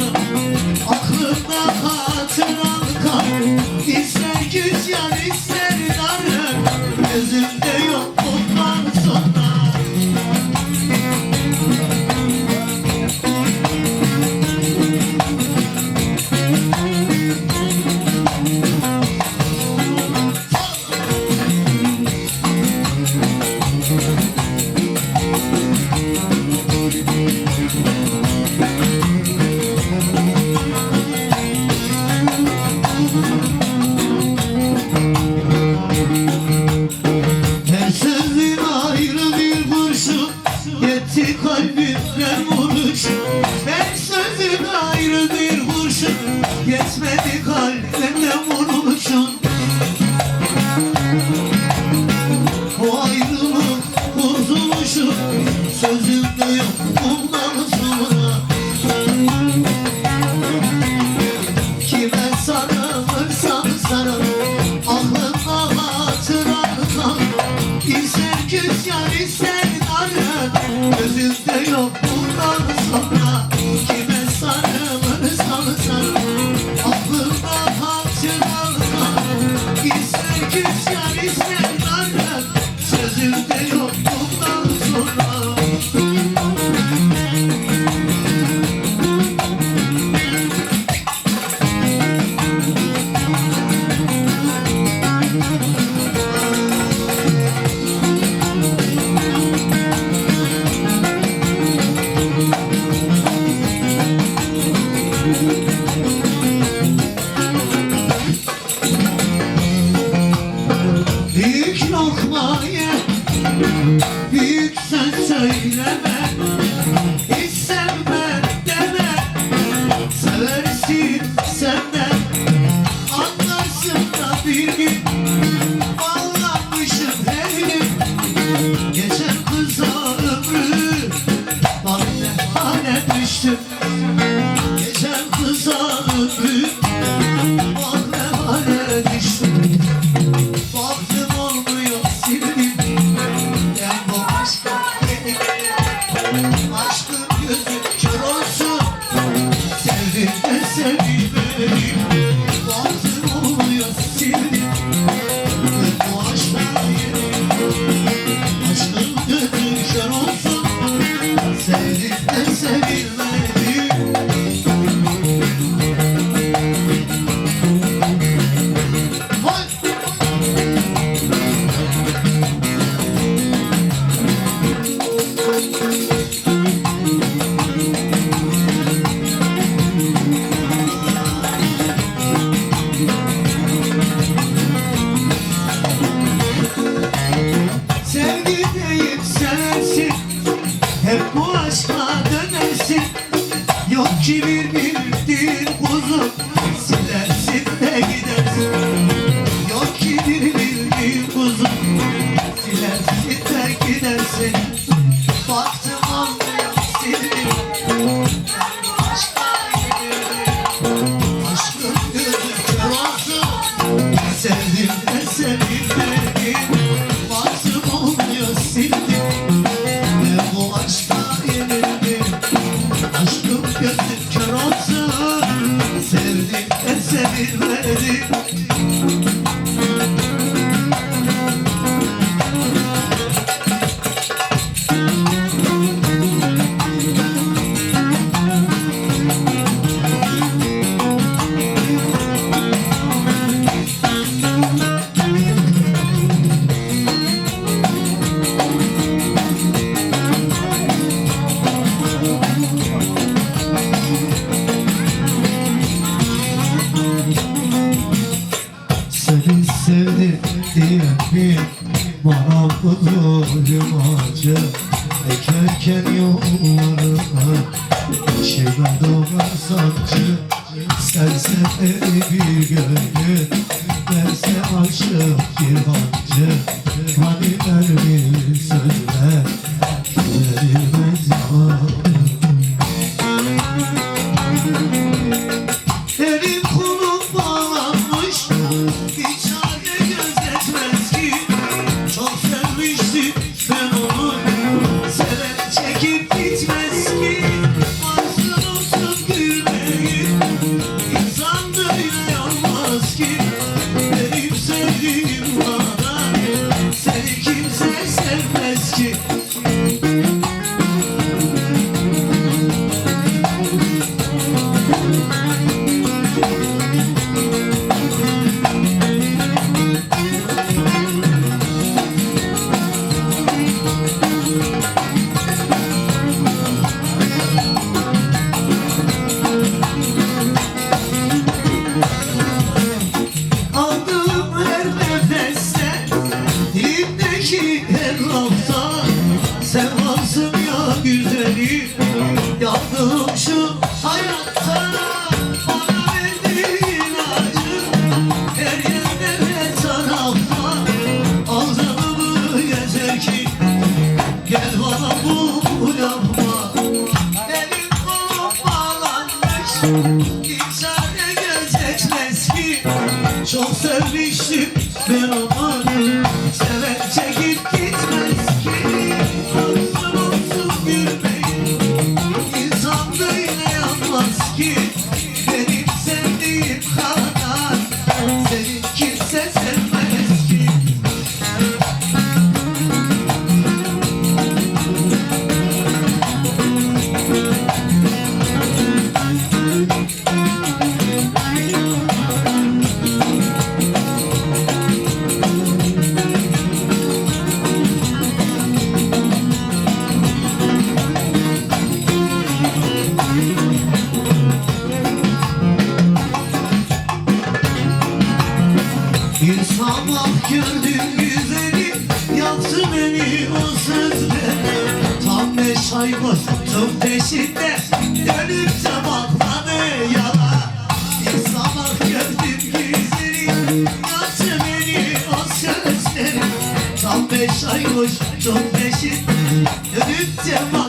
Lord. Güldür hurşun yetmedi kalbimde vur büyük lokmaya Büyük söz söyleme. Hiç deme Seversin sen de. Anlarsın da bir gün Bağlanmışım evim Geçen kıza ömrü Bak ne hale Geçen kıza ömrü yüksek ses Yolumuz tuttum peşinde Dönüp zamanladı yala. Bir sabah gördüm yüzünü Yaktı beni o sözleri Tam beş aymış tuttum peşinde Dönüp zamanladı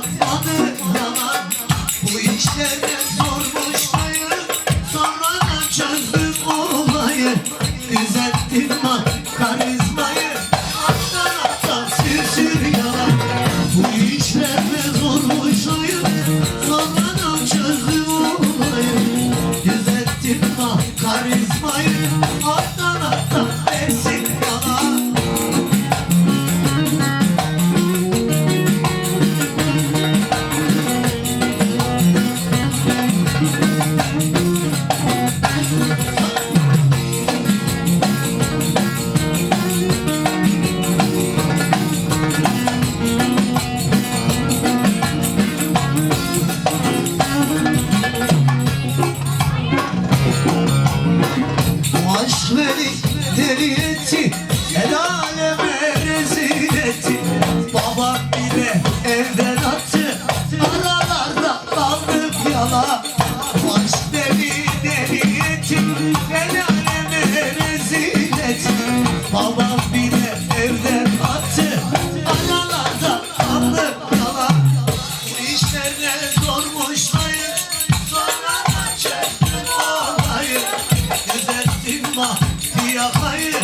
hayır, hayır.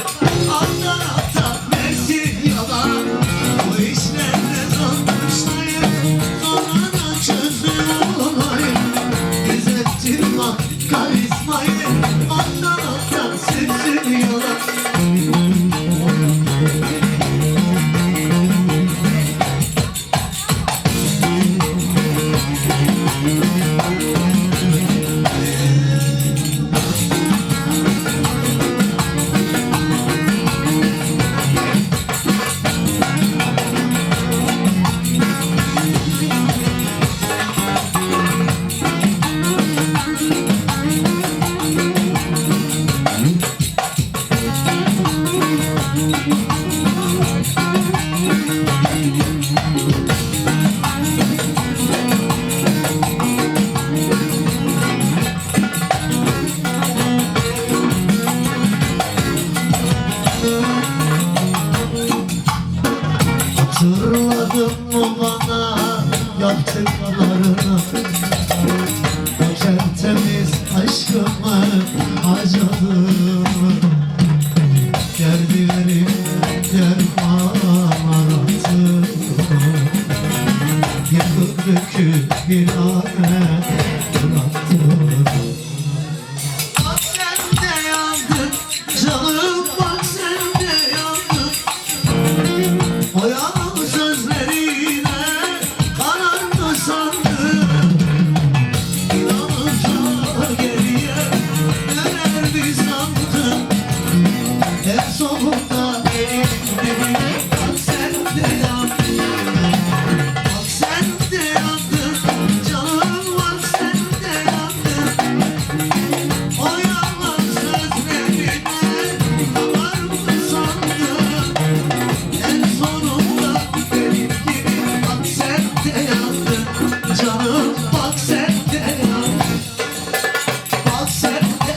Allah. Bana yaptıklarına O tertemiz aşkımı harcadın